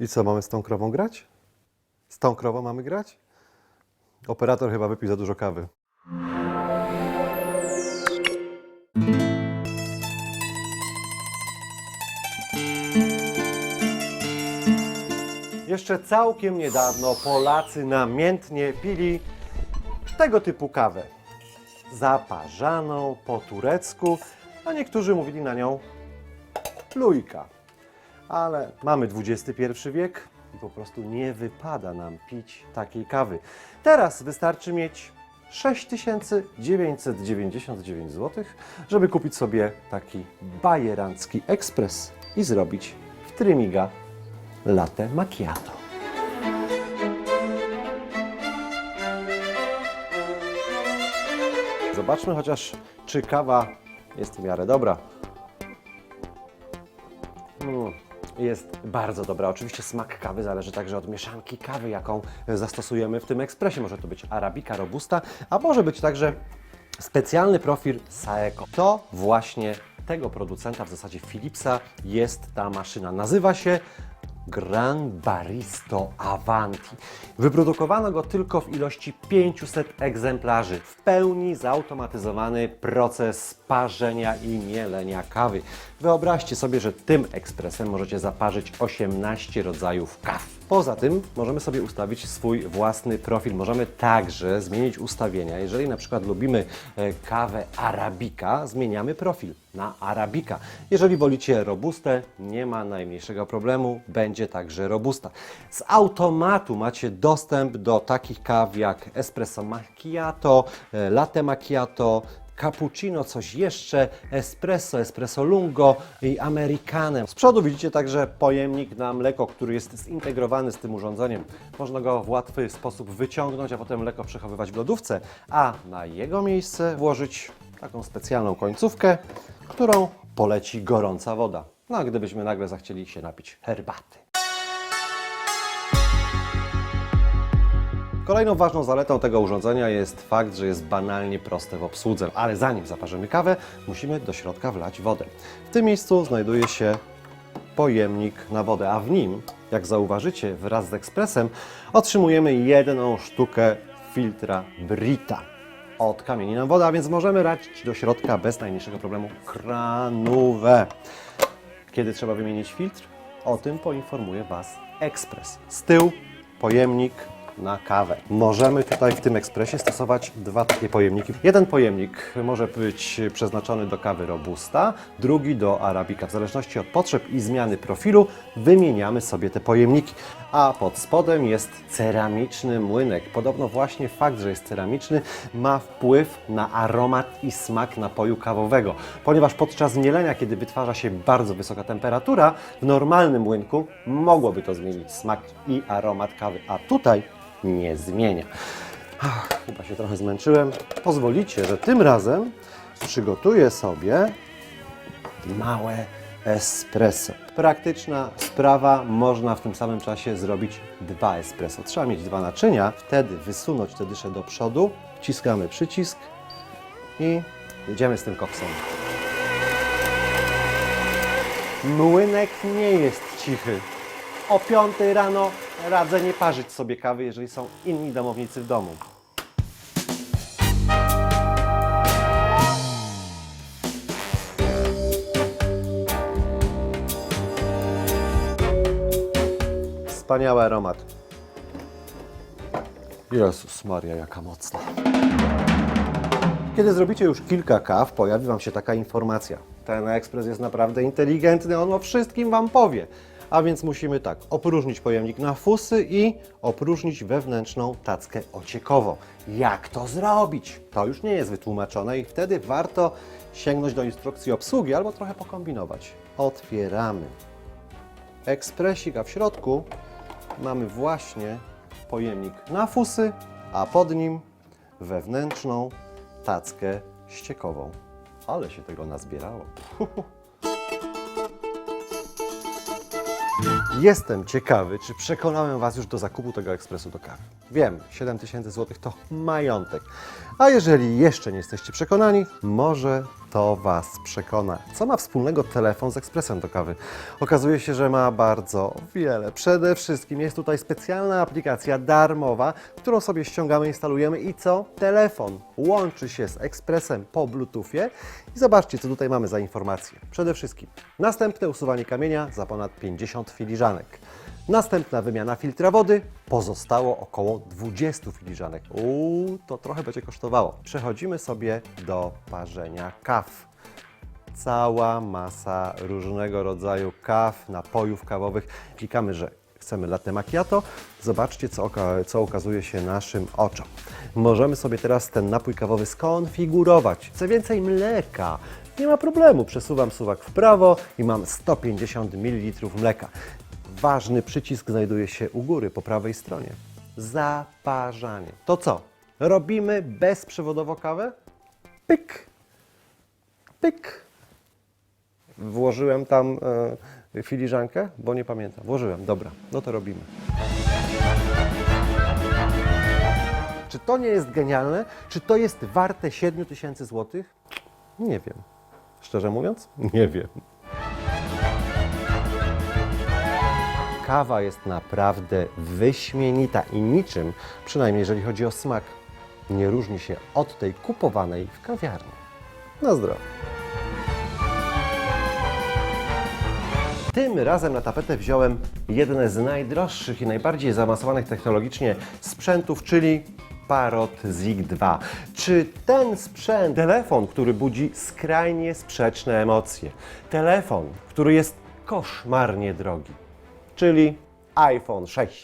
I co, mamy z tą krową grać? Z tą krową mamy grać? Operator chyba wypił za dużo kawy. Jeszcze całkiem niedawno Polacy namiętnie pili tego typu kawę. Zaparzaną po turecku, a niektórzy mówili na nią plujka. Ale mamy XXI wiek i po prostu nie wypada nam pić takiej kawy. Teraz wystarczy mieć 6999 zł, żeby kupić sobie taki bajerancki ekspres i zrobić w Trymiga latte macchiato. Zobaczmy chociaż, czy kawa jest w miarę dobra. Mm, Jest bardzo dobra. Oczywiście smak kawy zależy także od mieszanki kawy, jaką zastosujemy w tym ekspresie. Może to być arabika, robusta, a może być także specjalny profil Saeco. To właśnie tego producenta, w zasadzie Philipsa, jest ta maszyna. Nazywa się Gran Baristo Avanti. Wyprodukowano go tylko w ilości 500 egzemplarzy. W pełni zautomatyzowany proces parzenia i mielenia kawy. Wyobraźcie sobie, że tym ekspresem możecie zaparzyć 18 rodzajów kaw. Poza tym możemy sobie ustawić swój własny profil. Możemy także zmienić ustawienia. Jeżeli na przykład lubimy e, kawę arabika, zmieniamy profil na arabika. Jeżeli wolicie robustę, nie ma najmniejszego problemu, będzie także robusta. Z automatu macie dostęp do takich kaw jak espresso macchiato, e, latte macchiato, cappuccino, coś jeszcze, espresso, espresso lungo i americane. Z przodu widzicie także pojemnik na mleko, który jest zintegrowany z tym urządzeniem. Można go w łatwy sposób wyciągnąć, a potem mleko przechowywać w lodówce, a na jego miejsce włożyć taką specjalną końcówkę, którą poleci gorąca woda. No a gdybyśmy nagle zachcieli się napić herbaty. Kolejną ważną zaletą tego urządzenia jest fakt, że jest banalnie proste w obsłudze, ale zanim zaparzymy kawę, musimy do środka wlać wodę. W tym miejscu znajduje się pojemnik na wodę, a w nim, jak zauważycie, wraz z ekspresem otrzymujemy jedną sztukę filtra Brita. Od kamieni nam woda, a więc możemy radzić do środka bez najmniejszego problemu kranówę. Kiedy trzeba wymienić filtr? O tym poinformuje Was ekspres. Z tyłu pojemnik na kawę. Możemy tutaj w tym ekspresie stosować dwa takie pojemniki. Jeden pojemnik może być przeznaczony do kawy robusta, drugi do arabika. W zależności od potrzeb i zmiany profilu wymieniamy sobie te pojemniki. A pod spodem jest ceramiczny młynek. Podobno właśnie fakt, że jest ceramiczny ma wpływ na aromat i smak napoju kawowego, ponieważ podczas mielenia, kiedy wytwarza się bardzo wysoka temperatura, w normalnym młynku mogłoby to zmienić smak i aromat kawy, a tutaj nie zmienia. Ach, chyba się trochę zmęczyłem. Pozwolicie, że tym razem przygotuję sobie małe espresso. Praktyczna sprawa, można w tym samym czasie zrobić dwa espresso. Trzeba mieć dwa naczynia, wtedy wysunąć te dysze do przodu, wciskamy przycisk i jedziemy z tym koksem. Młynek nie jest cichy. O 5 rano radzę nie parzyć sobie kawy, jeżeli są inni domownicy w domu. Wspaniały aromat. Jezus Maria, jaka mocna. Kiedy zrobicie już kilka kaw, pojawi Wam się taka informacja. Ten ekspres jest naprawdę inteligentny, on o wszystkim Wam powie. A więc musimy tak, opróżnić pojemnik na fusy i opróżnić wewnętrzną tackę ociekową. Jak to zrobić? To już nie jest wytłumaczone i wtedy warto sięgnąć do instrukcji obsługi albo trochę pokombinować. Otwieramy ekspresik, a w środku mamy właśnie pojemnik na fusy, a pod nim wewnętrzną tackę ściekową. Ale się tego nazbierało. Jestem ciekawy, czy przekonałem Was już do zakupu tego ekspresu do kawy. Wiem, 7000 zł to majątek. A jeżeli jeszcze nie jesteście przekonani, może to Was przekona. Co ma wspólnego telefon z ekspresem do kawy? Okazuje się, że ma bardzo wiele. Przede wszystkim jest tutaj specjalna aplikacja darmowa, którą sobie ściągamy, instalujemy i co? Telefon łączy się z ekspresem po Bluetoothie i zobaczcie, co tutaj mamy za informacje. Przede wszystkim następne usuwanie kamienia za ponad 50 filiżanek. Następna wymiana filtra wody. Pozostało około 20 filiżanek. Uuu, to trochę będzie kosztowało. Przechodzimy sobie do parzenia kaw. Cała masa różnego rodzaju kaw, napojów kawowych. Klikamy, że chcemy latte macchiato. Zobaczcie, co, co okazuje się naszym oczom. Możemy sobie teraz ten napój kawowy skonfigurować. Chcę więcej mleka. Nie ma problemu. Przesuwam suwak w prawo i mam 150 ml mleka. Ważny przycisk znajduje się u góry, po prawej stronie. Zaparzanie. To co? Robimy bezprzewodowo kawę? Pyk, pyk. Włożyłem tam e, filiżankę, bo nie pamiętam. Włożyłem, dobra, no to robimy. Czy to nie jest genialne? Czy to jest warte 7 tysięcy złotych? Nie wiem. Szczerze mówiąc, nie wiem. Kawa jest naprawdę wyśmienita i niczym, przynajmniej jeżeli chodzi o smak, nie różni się od tej kupowanej w kawiarni. Na zdrowie. Tym razem na tapetę wziąłem jedne z najdroższych i najbardziej zaawansowanych technologicznie sprzętów, czyli Parrot Zig 2. Czy ten sprzęt, telefon, który budzi skrajnie sprzeczne emocje, telefon, który jest koszmarnie drogi, czyli iPhone 6.